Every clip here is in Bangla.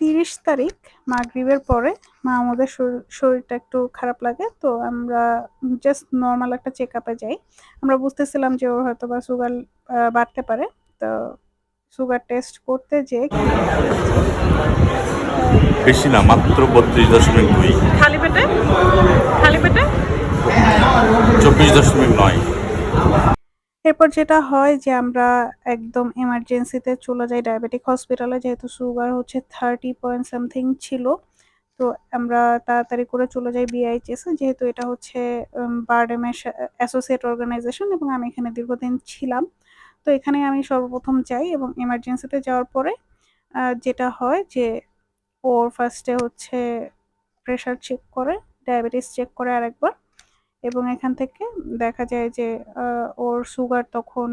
তিরিশ তারিখ মাগরিবের পরে। মাহমুদের শরীর শরীরটা একটু খারাপ লাগে তো আমরা জাস্ট নর্মাল একটা চেক আপে যাই। আমরা বুঝতেছিলাম যে ওর হয়তো বা সুগার বাড়তে পারে। তো সুগার টেস্ট করতে যে বেশি না মাত্র বত্রিশ দশমিক দুই। খালি পেটে? খালি পেটে? চব্বিশ দশমিক নয়। এরপর যেটা হয় যে আমরা একদম এমার্জেন্সিতে চলে যাই ডায়াবেটিক হসপিটালে যেহেতু সুগার হচ্ছে থার্টি পয়েন্ট সামথিং ছিল, তো আমরা তাড়াতাড়ি করে চলে যাই বিআইচিএস যেহেতু এটা হচ্ছে বারডেমের অ্যাসোসিয়েট অর্গানাইজেশন এবং আমি এখানে দীর্ঘদিন ছিলাম। তো এখানে আমি সর্বপ্রথম যাই এবং এমার্জেন্সিতে যাওয়ার পরে যেটা হয় যে ওর ফার্স্টে হচ্ছে প্রেশার চেক করে ডায়াবেটিস চেক করে আরেকবার। এবং এখান থেকে দেখা যায় যে ওর সুগার তখন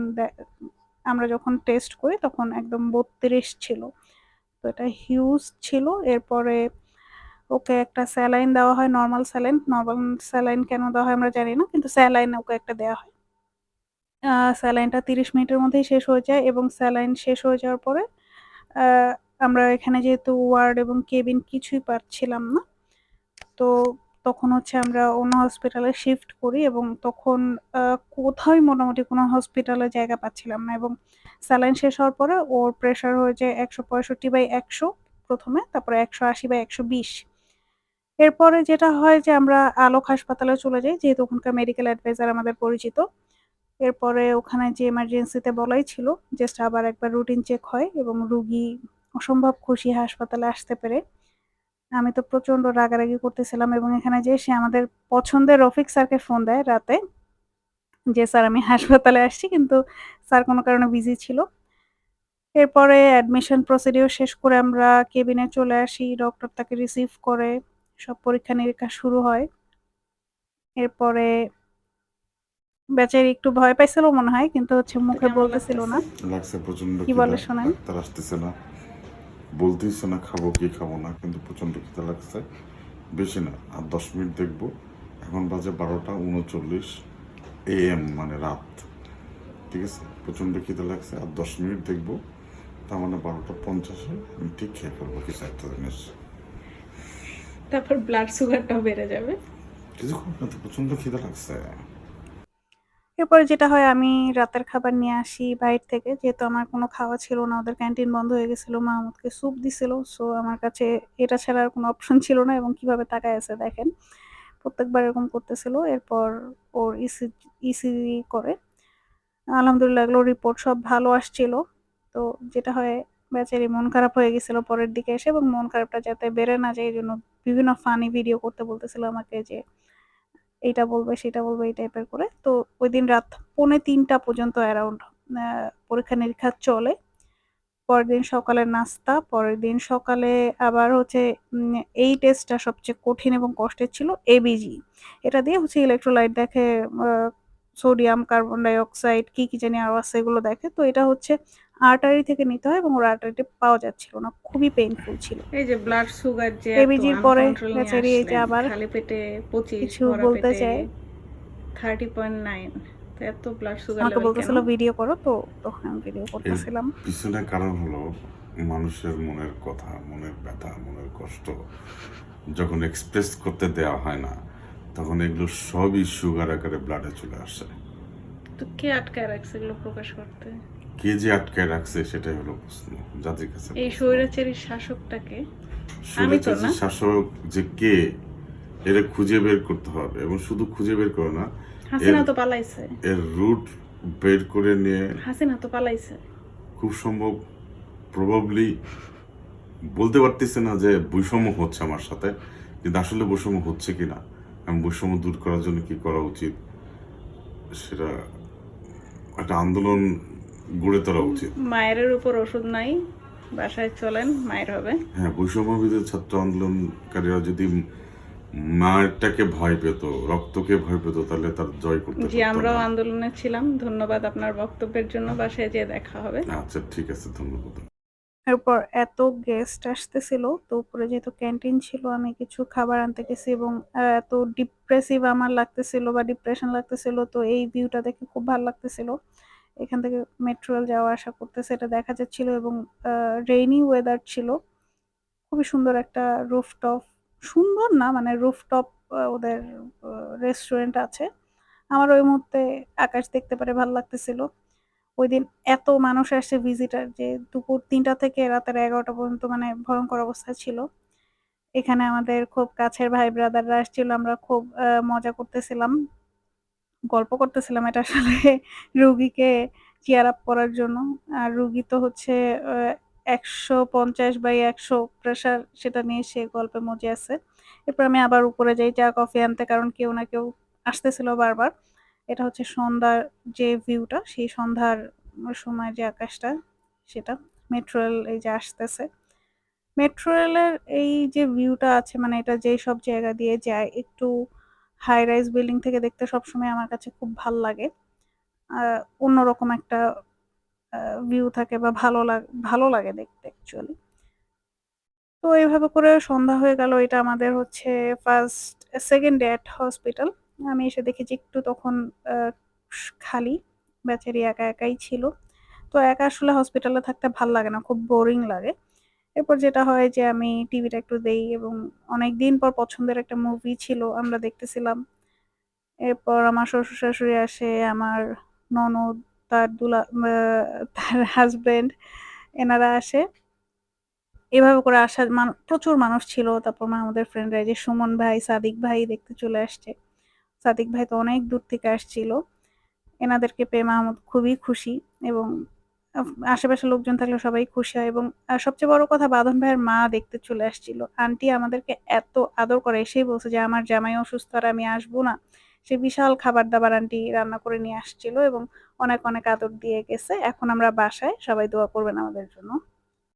আমরা যখন টেস্ট করি তখন একদম বত্রিশ ছিল। তো এটা হিউজ ছিল। এরপরে ওকে একটা স্যালাইন দেওয়া হয় নর্মাল স্যালাইন নর্মাল স্যালাইন কেন দেওয়া হয় আমরা জানি না, কিন্তু স্যালাইন ওকে একটা দেওয়া হয়। স্যালাইনটা তিরিশ মিনিটের মধ্যেই শেষ হয়ে যায় এবং স্যালাইন শেষ হয়ে যাওয়ার পরে আমরা এখানে যেহেতু ওয়ার্ড এবং কেবিন কিছুই পাচ্ছিলাম না, তো তখন হচ্ছে আমরা অন্য হসপিটালে শিফট করি এবং তখন আহ, কোথাওই মোটামুটি কোনো হসপিটালে জায়গা পাচ্ছিলাম না এবং স্যালাইন শেষ হওয়ার পরে ওর প্রেশার হয়ে যায় একশো পঁয়ষট্টি বাই একশো প্রথমে তারপরে একশো আশি বাই একশো বিশ। এরপরে যেটা হয় যে আমরা আলোক হাসপাতালে চলে যাই যেহেতু ওখানকার মেডিকেল অ্যাডভাইজার আমাদের পরিচিত। এরপরে ওখানে যে এমার্জেন্সিতে বলাই ছিল জাস্ট আবার একবার রুটিন চেক হয় এবং রুগী অসম্ভব খুশি হাসপাতালে আসতে পেরে। আমি তো প্রচণ্ড রাগারাগি করতেছিলাম এবং এখানে যে সে আমাদের পছন্দের রফিক স্যারকে ফোন দেয় রাতে যে স্যার আমি হাসপাতালে আসছি কিন্তু স্যার কোনো কারণে বিজি ছিল এরপরে অ্যাডমিশন প্রসিডিওর শেষ করে আমরা কেবিনে চলে আসি ডক্টর তাকে রিসিভ করে সব পরীক্ষা নিরীক্ষা শুরু হয় এরপরে বেচারি একটু ভয় পাইছিল মনে হয় কিন্তু হচ্ছে মুখে বলতেছিল না লাগছে প্রচণ্ড কি বলে। শোনান? ডাক্তার আসতেছে না বলতেইছে না খাব কি খাব না কিন্তু প্রচণ্ড খিদা লাগছে। বেশি না আর দশ মিনিট দেখব। এখন বাজে বারোটা উনচল্লিশ এ এম মানে রাত। ঠিক আছে? প্রচণ্ড খিদা লাগছে আর দশ মিনিট দেখব। তার মানে বারোটা পঞ্চাশে আমি ঠিক খেয়ে ফেলব কিছু একটা জিনিস। তারপর ব্লাড সুগারটাও বেড়ে যাবে। কিছুক্ষণ না তো প্রচণ্ড খিদা লাগছে। এরপরে যেটা হয়, আমি রাতের খাবার নিয়ে আসি বাইরে থেকে। যেহেতু আমার কোনো খাওয়া ছিল না, ওদের ক্যান্টিন বন্ধ হয়ে গেছিল মাহমুদকে স্যুপ দিছিল। সো আমার কাছে এটা ছাড়া আর কোনো অপশন ছিল না এবং কীভাবে তাকায় আছে দেখেন। প্রত্যেকবার এরকম করতেছিল, এরপর ওর ইসি ইসিজি করে। আলহামদুলিল্লাহ এগুলো রিপোর্ট সব ভালো আসছিল। তো যেটা হয়, বেচারি মন খারাপ হয়ে গেছিল পরের দিকে এসে এবং মন খারাপটা যাতে বেড়ে না যায়, এই জন্য বিভিন্ন ফানি ভিডিও করতে বলতেছিল আমাকে যে এইটা বলবে, সেটা বলবে, এই টাইপের করে। তো ওই দিন রাত পৌনে তিনটা পর্যন্ত অ্যারাউন্ড পরীক্ষা নিরীক্ষা চলে। পরের দিন সকালে নাস্তা, পরের দিন সকালে আবার হচ্ছে এই টেস্টটা সবচেয়ে কঠিন এবং কষ্টের ছিল এবিজি এটা দিয়ে হচ্ছে ইলেকট্রোলাইট দেখে সোডিয়াম কার্বন ডাই অক্সাইড কি কি জানি আরও আছে, এগুলো দেখে। তো এটা হচ্ছে আর্টারি থেকে নিতে হয় এবং ওর আর্টারিতে পাওয়া যাচ্ছিল না খুবই পেইনফুল ছিল। এই যে ব্লাড সুগার যে ABG র পরে বেচারি এই যে আবার খালি পেটে পঁচিশ কিছু বলতে পয়েন্ট নাইন এত ব্লাড সুগার আমাকে বলতেছিল ভিডিও করো তো তখন আমি ভিডিও করতেছিলাম। পিছনে কারণ হলো মানুষের মনের কথা মনের ব্যথা মনের কষ্ট যখন এক্সপ্রেস করতে দেওয়া হয় না তখন এগুলো সবই সুগার আকারে ব্লাডে চলে আসে। তো কে আটকায় রাখছে এগুলো প্রকাশ করতে? কে যে আটকায় রাখছে সেটাই হলো প্রশ্ন জাতির কাছে এই স্বৈরাচারী শাসকটাকে? আমি তো না। শাসক যে কে এটা খুঁজে বের করতে হবে এবং শুধু খুঁজে বের করে না হাসিনা তো পালাইছে। এর রুট বের করে নিয়ে হাসিনা তো পালাইছে। খুব সম্ভব প্রবাবলি বলতে পারতেছে না যে বৈষম্য হচ্ছে আমার সাথে কিন্তু আসলে বৈষম্য হচ্ছে কিনা এবং বৈষম্য দূর করার জন্য কি করা উচিত সেটা একটা আন্দোলন গড়ে তোলা উচিত। মায়ের উপর ওষুধ নাই বাসায় চলেন মায়ের হবে। হ্যাঁ বৈষম্যবিদ ছাত্র আন্দোলনকারীরা যদি মায়েরটাকে ভয় পেত রক্তকে ভয় পেত তাহলে তার জয় করতে জি আমরাও আন্দোলনে ছিলাম। ধন্যবাদ আপনার বক্তব্যের জন্য। বাসায় যেয়ে দেখা হবে। আচ্ছা ঠিক আছে ধন্যবাদ। এরপর এত গেস্ট আসতেছিল, তো উপরে যেহেতু ক্যান্টিন ছিল, আমি কিছু খাবার আনতে গেছি এবং এত ডিপ্রেসিভ আমার লাগতেছিল বা ডিপ্রেশন লাগতেছিল, তো এই ভিউটা দেখে খুব ভালো লাগতেছিল। এখান থেকে মেট্রো রেল যাওয়া আসা করতেছে, এটা দেখা যাচ্ছিল এবং রেইনি ওয়েদার ছিল। খুবই সুন্দর একটা রুফটপ সুন্দর না মানে রুফটপ ওদের রেস্টুরেন্ট আছে। আমার ওই মুহূর্তে আকাশ দেখতে পারে, ভালো লাগতেছিল। ওই দিন এত মানুষ আসছে ভিজিটার যে দুপুর তিনটা থেকে রাতের এগারোটা পর্যন্ত মানে ভয়ঙ্কর অবস্থা ছিল। এখানে আমাদের খুব কাছের ভাই ব্রাদাররা আসছিল, আমরা খুব মজা করতেছিলাম। গল্প করতেছিলাম এটা আসলে রুগীকে চেয়ার আপ করার জন্য। আর রুগী তো হচ্ছে একশো পঞ্চাশ বাই একশো প্রেশার সেটা নিয়ে সে গল্পে মজে আছে। এরপর আমি আবার উপরে যাই, চা, কফি আনতে, কারণ কেউ না কেউ আসতেছিল বারবার। এটা হচ্ছে সন্ধ্যার যে ভিউটা সেই সন্ধ্যার সময় যে আকাশটা, সেটা মেট্রো রেল এই যে আসতেছে। মেট্রো রেলের এই যে ভিউটা আছে মানে এটা যেই সব জায়গা দিয়ে যায়, একটু হাই রাইজ বিল্ডিং থেকে দেখতে সবসময় আমার কাছে খুব ভালো লাগে। অন্যরকম একটা ভিউ থাকে বা ভালো লাগে ভালো লাগে দেখতে অ্যাকচুয়ালি তো এইভাবে করে সন্ধ্যা হয়ে গেল। এটা আমাদের হচ্ছে first second day at hospital আমি এসে দেখেছি একটু তখন খালি। বেচারি একা একাই ছিল। তো একা আসলে হসপিটালে থাকতে ভালো লাগে না, খুব বোরিং লাগে। এরপর যেটা হয় যে আমি টিভিটা একটু দেই এবং অনেক দিন পর পছন্দের একটা মুভি ছিল, আমরা দেখতেছিলাম। এরপর আমার শ্বশুর শাশুড়ি আসে, আমার ননদ, তার দুলা তার হাজব্যান্ড এনারা আসে। এভাবে করে আসা প্রচুর মানুষ ছিল। তারপর আমাদের ফ্রেন্ডরা যে সুমন ভাই, সাদিক ভাই দেখতে চলে আসছে। সাদিক ভাই তো অনেক দূর থেকে আসছিল। এনাদেরকে পেয়ে মাহমুদ খুবই খুশি এবং আশেপাশে লোকজন থাকলে সবাই খুশি হয় এবং সবচেয়ে বড় কথা বাঁধন ভাইয়ের মা দেখতে চলে আসছিল। আন্টি আমাদেরকে এত আদর করে এসেই বলছে যে, আমার জামাই অসুস্থ আর আমি আসব না। সে বিশাল খাবার দাবার আন্টি রান্না করে নিয়ে আসছিল এবং অনেক অনেক আদর দিয়ে গেছে। এখন আমরা বাসায় সবাই দোয়া করবেন আমাদের জন্য।